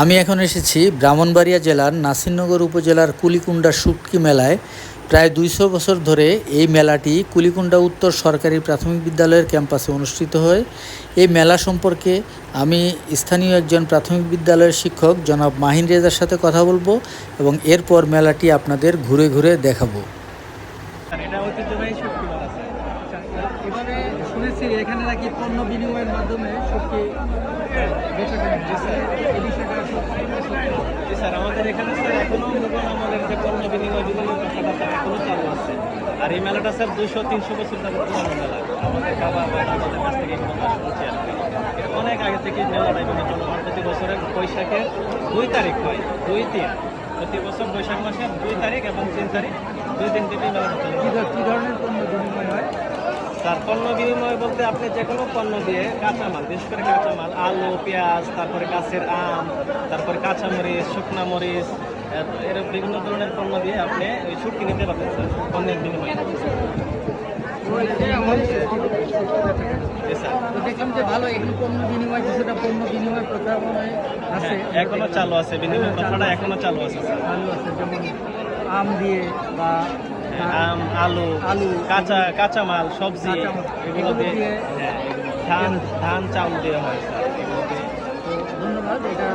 আমি এখন এসেছি ব্রাহ্মণবাড়িয়া জেলার নাসিরনগর উপজেলার কুলিকুণ্ডা শুটকি মেলায়। প্রায় দুইশো বছর ধরে এই মেলাটি কুলিকুণ্ডা উত্তর সরকারি প্রাথমিক বিদ্যালয়ের ক্যাম্পাসে অনুষ্ঠিত হয়। এই মেলা সম্পর্কে আমি স্থানীয় একজন প্রাথমিক বিদ্যালয়ের শিক্ষক, জনাব মাহিন রেজার সাথে কথা বলব এবং এরপর মেলাটি আপনাদের ঘুরে ঘুরে দেখাবো। এখানে নাকি পণ্য বিনিময়ের মাধ্যমে স্যার, আমাদের এখানে স্যার এখনও মুঘল আমলের যে পণ্য বিনিময় বিনিময় প্রথাটা স্যার এখনও চালু আছে। আর এই মেলাটা স্যার দুশো তিনশো বছর ধরে পুরানো মেলা। আমাদের বাবা, মায়ের আমাদের কাছ থেকে শুনছি আর কি অনেক আগে থেকে মেলাটা এখানে চলমান প্রতি বছরের বৈশাখের দুই তারিখ হয়, দুই তিন। প্রতি বছর বৈশাখ মাসের দুই তারিখ এবং তিন তারিখ, দুই দিন থেকে মেলাটা চলে কি ধরনের পণ্য বিনিময় হয়? স্যার পণ্য বিনিময় বলতে আপনি যে কোনো পণ্য দিয়ে কাঁচামাল বিশেষ করে কাঁচামাল আলু পেঁয়াজ তারপরে গাছের আম তারপরে কাঁচামরিচ শুকনা মরিচ এর- এর বিভিন্ন ধরনের পণ্য দিয়ে আপনি ওই ছুটকি নিতে পারবেন স্যার পণ্যের বিনিময়। দেখলাম যে ভালো এখানে পণ্য বিনিময় কিছুটা পণ্য বিনিময় প্রচারণায় আছে। হ্যাঁ, এখনও চালু আছে বিনিময় কথাটা এখনও চালু আছে চালু আছে যেমন আম দিয়ে বা আম আলু আলু, কাঁচা কাঁচামাল সবজি এগুলো দিয়ে হ্যাঁ। ধান ধান চাউল দিয়ে। হয় ধন্যবাদ এটা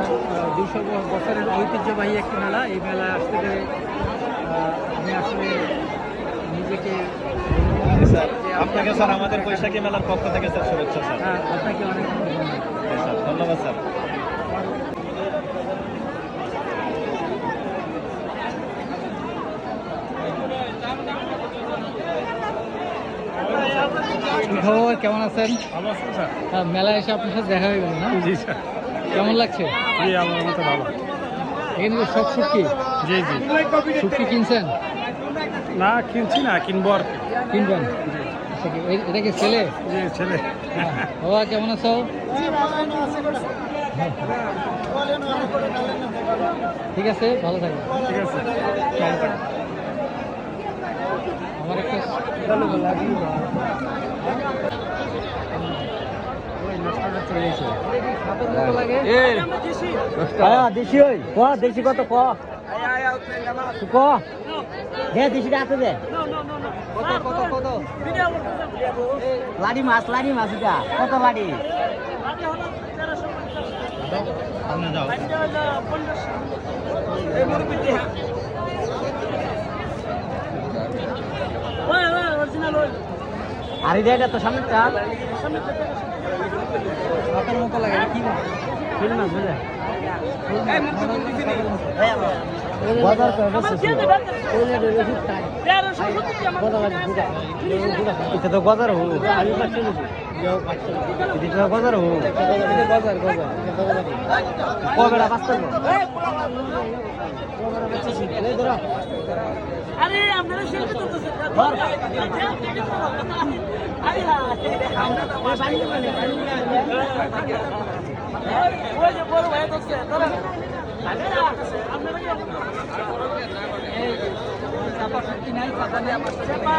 দুশো বছরের ঐতিহ্যবাহী একটি মেলা। এই মেলায় আসতে পেরে আমি আসলে নিজেকে স্যার আপনাকে স্যার আমাদের বৈশাখী মেলার পক্ষ থেকে স্যার শুভেচ্ছা স্যার। হ্যাঁ, আপনাকে অনেক অনেক ধন্যবাদ স্যার ধন্যবাদ স্যার। খবর কেমন আছেন? ভালো আছেন স্যার? হ্যাঁ, মেলায় এসে আপনার সাথে দেখা হয়ে গেল না? জি স্যার। কেমন লাগছে? জি আমার মতো ভালো। এখানে সব শুটকি জি জি। শুটকি কিনছেন? না কিনছি না কিনবো আর কিনবেন? আচ্ছা এটা কি ছেলে? জি ছেলে। হ্যাঁ। বাবা কেমন আছো? ঠিক আছে ভালো থাকবে ঠিক আছে আমার একটা হ্যাঁ দেশি ওই ক দেশি কত ক ক দে দেশিটা আছে কত লাড়ি মাছ লাড়ি মাছ এটা কত লাড়ি যাও আর এটা এটা তো সামনে চাল সাপের মতো লাগে কি বুঝলে করে বেচতেছে। এটা তো গজার হো হো এটা বাজার, বাজার। আরে আপনারা শিল্পী তো ওই যে বড় ভাই তো ধরেন। চাপা